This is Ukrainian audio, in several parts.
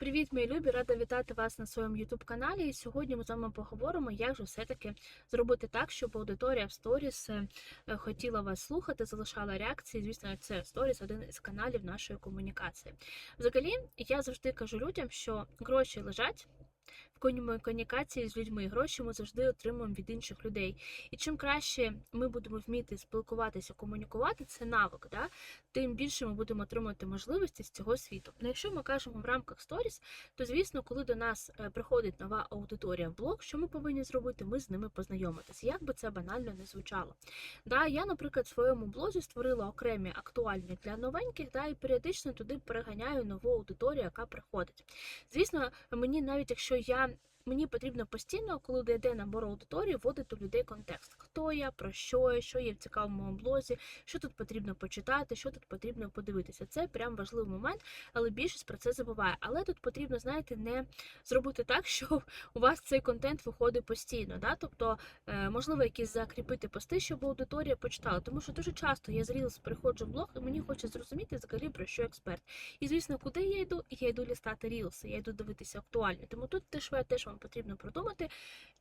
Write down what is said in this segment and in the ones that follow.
Привіт, мої любі! Рада вітати вас на своєму youtube каналі. І сьогодні ми з вами поговоримо, як же все-таки зробити так, щоб аудиторія в сторіс е, хотіла вас слухати, залишала реакції. Звісно, це сторіс один із каналів нашої комунікації. Взагалі, я завжди кажу людям, що гроші лежать. В комунікації з людьми гроші ми завжди отримуємо від інших людей. І чим краще ми будемо вміти спілкуватися, комунікувати, це навик, да? тим більше ми будемо отримувати можливості з цього світу. Ну, якщо ми кажемо в рамках сторіс, то звісно, коли до нас е, приходить нова аудиторія в блог, що ми повинні зробити? Ми з ними познайомитися, як би це банально не звучало. Да, Я, наприклад, в своєму блозі створила окремі актуальні для новеньких, да, і періодично туди переганяю нову аудиторію, яка приходить. Звісно, мені навіть якщо я. Мені потрібно постійно, коли йде набор аудиторії, вводити у людей контекст. Хто я, про що я, що є в цікавому блозі, що тут потрібно почитати, що тут потрібно подивитися. Це прям важливий момент, але більшість про це забуває. Але тут потрібно, знаєте, не зробити так, щоб у вас цей контент виходить постійно. Да? Тобто, е, можливо, якісь закріпити пости, щоб аудиторія почитала. Тому що дуже часто я з Reels приходжу в блог, і мені хочеться зрозуміти взагалі про що експерт. І звісно, куди я йду? Я йду лістати Reels, я йду дивитися актуальні. Тому тут теж теж вам потрібно продумати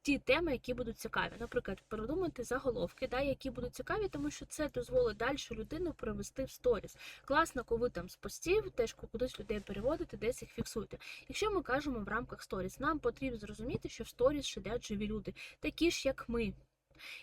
ті теми, які будуть цікаві. Наприклад, продумати заголовки, да, які будуть цікаві, тому що це дозволить далі людину привести в сторіс. Класно, коли там з постів, теж кудись людей переводите, десь їх фіксуєте. Якщо ми кажемо в рамках сторіс, нам потрібно зрозуміти, що в сторіс сидять живі люди, такі ж, як ми.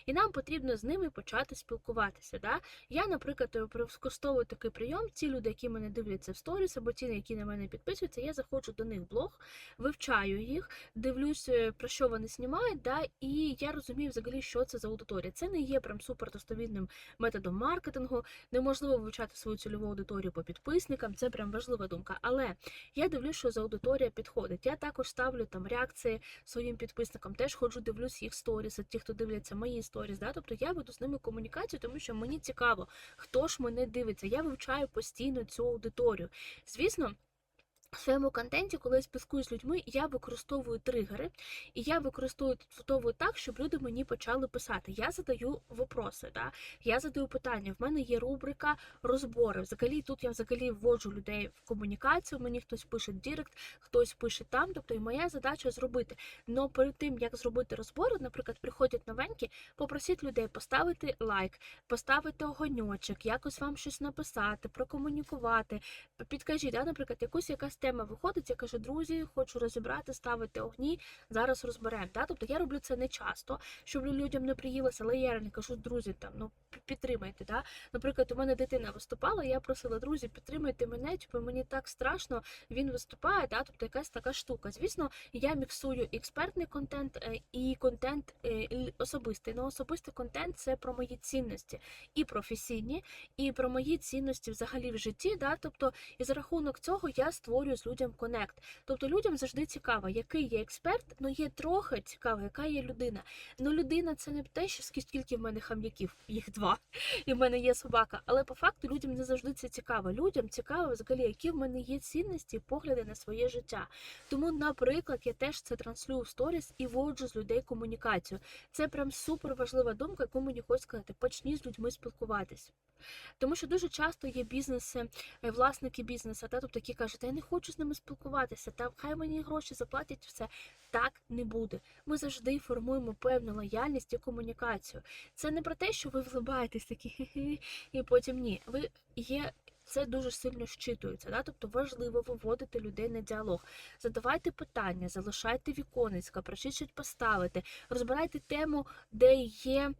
І нам потрібно з ними почати спілкуватися. Да? Я, наприклад, використовую такий прийом. Ті люди, які мене дивляться в сторіс, або ті, які на мене підписуються, я заходжу до них в блог, вивчаю їх, дивлюсь, про що вони знімають, да? і я розумію взагалі, що це за аудиторія. Це не є прям супердостовірним методом маркетингу, неможливо вивчати свою цільову аудиторію по підписникам, це прям важлива думка. Але я дивлюсь, що за аудиторія підходить. Я також ставлю там реакції своїм підписникам, теж ходжу, дивлюсь їх сторіс, ті, хто дивляться мої сторіс. Да? Тобто я веду з ними комунікацію, тому що мені цікаво, хто ж мене дивиться. Я вивчаю постійно цю аудиторію. Звісно. В своєму контенті, коли я спілкуюсь з людьми, я використовую тригери, і я використовую так, щоб люди мені почали писати. Я задаю вопроси, да? я задаю питання. В мене є рубрика розбори. Взагалі тут я взагалі вводжу людей в комунікацію. Мені хтось пише директ, хтось пише там. Тобто, і моя задача зробити. Но перед тим як зробити розбори, наприклад, приходять новенькі, попросіть людей поставити лайк, поставити огоньочок, якось вам щось написати, прокомунікувати. Підкажіть, да, наприклад, якусь якась тема виходить, я кажу, друзі, хочу розібрати, ставити огні, зараз розберемо. Да? Тобто я роблю це не часто, щоб людям не приїлося, але я реально кажу, друзі, там ну підтримайте. Да? Наприклад, у мене дитина виступала, я просила, друзі, підтримайте мене, типу, мені так страшно, він виступає, да? тобто якась така штука. Звісно, я міксую експертний контент е, і контент е, особистий. Ну, особистий контент це про мої цінності і професійні, і про мої цінності взагалі в житті. Да? Тобто, і за рахунок цього я створюю з людям конект. Тобто людям завжди цікаво, який є експерт, ну є трохи цікаво, яка є людина. Ну людина це не те, що скільки в мене хам'яків, їх два, і в мене є собака. Але по факту людям не завжди це цікаво. Людям цікаво взагалі, які в мене є цінності, погляди на своє життя. Тому, наприклад, я теж це транслюю в сторіс і вводжу з людей комунікацію. Це прям супер важлива думка, яку мені хочуть сказати. Почні з людьми спілкуватись. Тому що дуже часто є бізнеси, е, власники бізнесу, та тобто які кажуть, я не хочу з ними спілкуватися, та хай мені гроші заплатять все. Так не буде. Ми завжди формуємо певну лояльність і комунікацію. Це не про те, що ви влибаєтесь такі хі-хі, і потім ні. Ви є. Це дуже сильно щитується, да? тобто важливо виводити людей на діалог. Задавайте питання, залишайте віконечка, просіть щось поставити, розбирайте тему, де є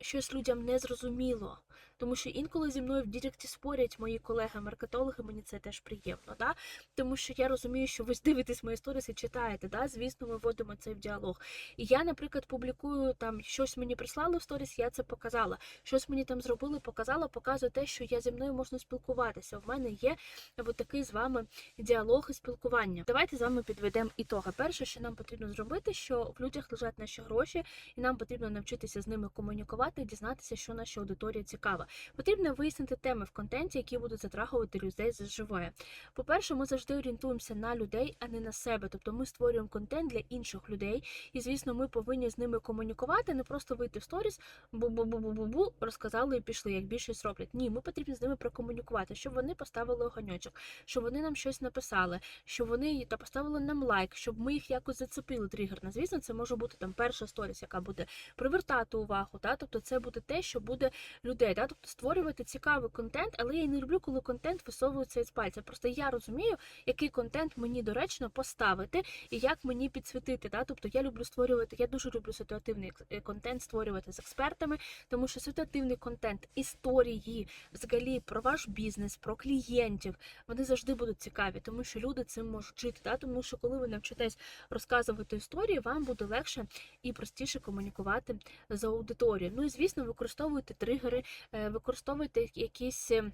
щось людям не зрозуміло. Тому що інколи зі мною в Діректі спорять мої колеги-маркетологи, мені це теж приємно. Да? Тому що я розумію, що ви дивитесь мої сторіси і читаєте. Да? Звісно, ми вводимо це в діалог. І я, наприклад, публікую там щось мені прислали в сторіс, я це показала. Щось мені там зробили, показала, показую те, що я зі мною можна спілкуватися. В мене є от такий з вами діалог і спілкування. Давайте з вами підведемо ітоги. Перше, що нам потрібно зробити, що в людях лежать наші гроші, і нам потрібно навчитися з ними комунікувати, дізнатися, що наша аудиторія цікава. Потрібно вияснити теми в контенті, які будуть затрагувати людей заживе. По-перше, ми завжди орієнтуємося на людей, а не на себе. Тобто ми створюємо контент для інших людей, і звісно, ми повинні з ними комунікувати, не просто вийти в сторіс, бу-бу-бу-бу-бу-бу, розказали і пішли, як більшість роблять. Ні, ми потрібно з ними прокомунікувати, щоб вони поставили огоньочок, щоб вони нам щось написали, щоб вони та поставили нам лайк, щоб ми їх якось зацепили тригерно. Звісно, це може бути там перша сторіс, яка буде привертати увагу. Та? Тобто це буде те, що буде людей. Та? Тобто створювати цікавий контент, але я не люблю, коли контент висовується із пальця. Просто я розумію, який контент мені доречно поставити і як мені підсвітити. Та? Тобто я люблю створювати, я дуже люблю ситуативний е, контент створювати з експертами, тому що ситуативний контент, історії, взагалі про ваш бізнес, про клієнтів, вони завжди будуть цікаві, тому що люди цим можуть жити. Та? Тому що коли ви навчитесь розказувати історії, вам буде легше і простіше комунікувати з аудиторією. Ну і звісно, використовуйте тригери, е, використовуйте якісь. е,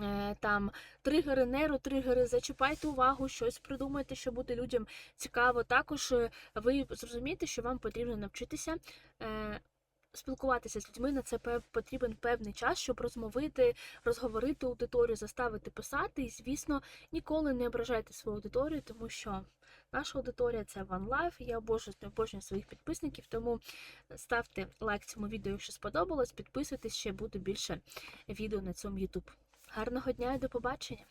е, Там тригери, нейротригери, зачіпайте увагу, щось придумайте, що буде людям цікаво. Також е, ви зрозумієте, що вам потрібно навчитися е, спілкуватися з людьми. На це потрібен певний час, щоб розмовити, розговорити аудиторію, заставити писати. І, звісно, ніколи не ображайте свою аудиторію, тому що наша аудиторія це One. Я обожнюю, обожнюю своїх підписників, тому ставте лайк цьому відео, якщо сподобалось. Підписуйтесь, ще буде більше відео на цьому YouTube. Гарного дня і до побачення!